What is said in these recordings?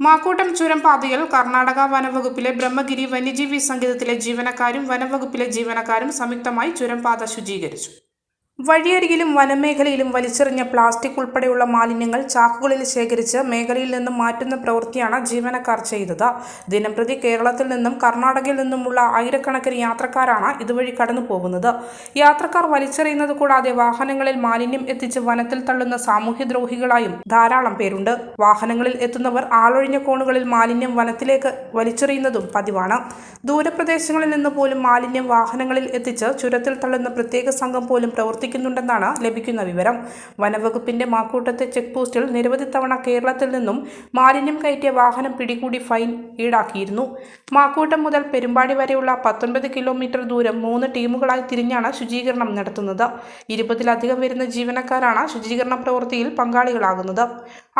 മാക്കൂട്ടം ചുരം പാതയിൽ കർണാടക വനവകുപ്പിലെ ബ്രഹ്മഗിരി വന്യജീവി സങ്കേതത്തിലെ ജീവനക്കാരും വനംവകുപ്പിലെ ജീവനക്കാരും സംയുക്തമായി ചുരം പാത ശുചീകരിച്ചു. വഴിയരികിലും വനമേഖലയിലും വലിച്ചെറിഞ്ഞ പ്ലാസ്റ്റിക് ഉൾപ്പെടെയുള്ള മാലിന്യങ്ങൾ ചാക്കുകളിൽ ശേഖരിച്ച് മേഖലയിൽ നിന്നും മാറ്റുന്ന പ്രവൃത്തിയാണ് ജീവനക്കാർ ചെയ്തത്. ദിനംപ്രതി കേരളത്തിൽ നിന്നും കർണാടകയിൽ നിന്നുമുള്ള ആയിരക്കണക്കിന് യാത്രക്കാരാണ് ഇതുവഴി കടന്നു പോകുന്നത് യാത്രക്കാർ വലിച്ചെറിയുന്നത് കൂടാതെ വാഹനങ്ങളിൽ മാലിന്യം എത്തിച്ച് വനത്തിൽ തള്ളുന്ന സാമൂഹ്യദ്രോഹികളായും ധാരാളം പേരുണ്ട്. വാഹനങ്ങളിൽ എത്തുന്നവർ ആളൊഴിഞ്ഞ കോണുകളിൽ മാലിന്യം വനത്തിലേക്ക് വലിച്ചെറിയുന്നതും പതിവാണ്. ദൂരപ്രദേശങ്ങളിൽ നിന്ന് പോലും മാലിന്യം വാഹനങ്ങളിൽ എത്തിച്ച് ചുരത്തിൽ തള്ളുന്ന പ്രത്യേക സംഘം പോലും പ്രവർത്തിക്കുന്നുണ്ടെന്നാണ് ലഭിക്കുന്ന വിവരം. വനവകുപ്പിന്റെ മാക്കൂട്ടത്തെ ചെക്ക് പോസ്റ്റിൽ നിരവധി തവണ കേരളത്തിൽ നിന്നും മാലിന്യം കയറ്റിയ വാഹനം പിടികൂടി ഫൈൻ ഈടാക്കിയിരുന്നു. മാക്കൂട്ടം മുതൽ പെരുമ്പാടി വരെയുള്ള പത്തൊൻപത് കിലോമീറ്റർ ദൂരം മൂന്ന് ടീമുകളായി തിരിഞ്ഞാണ് ശുചീകരണം നടത്തുന്നത്. ഇരുപതിലധികം വരുന്ന ജീവനക്കാരാണ് ശുചീകരണ പ്രവൃത്തിയിൽ പങ്കാളികളാകുന്നത്.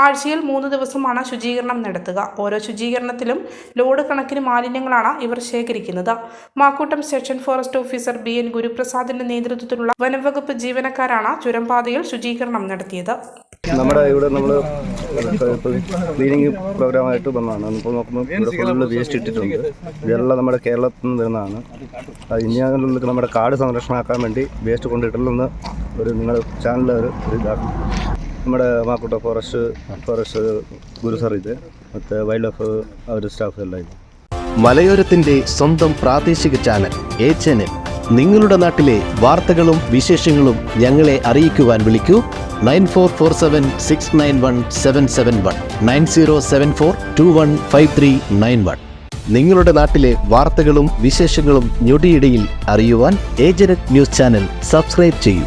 ആഴ്ചയിൽ മൂന്ന് ദിവസമാണ് ശുചീകരണം നടത്തുക. ഓരോ ശുചീകരണത്തിലും ലോഡ് കണക്കിന് മാലിന്യങ്ങളാണ് ഇവർ ശേഖരിക്കുന്നത്. Makkoottam section forest officer B N ഗുരുപ്രസാദിന്റെ നേതൃത്വത്തിലുള്ള വനംവകുപ്പ് ജീവനക്കാരാണ് ചുരംപാതയിൽ ശുചീകരണം നടത്തിയത്. നമ്മുടെ ഇവിടെ നമ്മൾ ക്ലീനിങ് പ്രോഗ്രാമായിട്ട് വന്നതാണ്. ഇപ്പോൾ നോക്കുമ്പോൾ ഇവിടെ ഫുള്ള് വേസ്റ്റ് ഇട്ടിട്ടുണ്ട്. ഇതെല്ലാം നമ്മുടെ കേരളത്തിൽ നിന്ന് വരുന്നതാണ്. അത് ഇനി അങ്ങനെ നമ്മുടെ കാട് സംരക്ഷണമാക്കാൻ വേണ്ടി വേസ്റ്റ് കൊണ്ടിട്ടില്ലെന്ന് ഒരു നിങ്ങളുടെ ചാനലിൽ ഒരു ഇതാക്കും നമ്മുടെ Makkutta forest forest Guru sir ഇത്. മറ്റേ വൈൽഡ് ലൈഫ് അവരുടെ സ്റ്റാഫ് എല്ലാം ഇത്. മലയോരത്തിന്റെ സ്വന്തം പ്രാദേശിക ചാനൽ എ ചാനൽ നിങ്ങളുടെ നാട്ടിലെ വാർത്തകളും വിശേഷങ്ങളും ഞങ്ങളെ അറിയിക്കുവാൻ വിളിക്കൂ. Nine four four seven six nine one seven seven one. Nine zero seven four two one five three nine one. നിങ്ങളുടെ നാട്ടിലെ വാർത്തകളും വിശേഷങ്ങളും ഞൊടിയിടയിൽ അറിയുവാൻ ഏജനറ്റ് ന്യൂസ് ചാനൽ സബ്സ്ക്രൈബ് ചെയ്യൂ.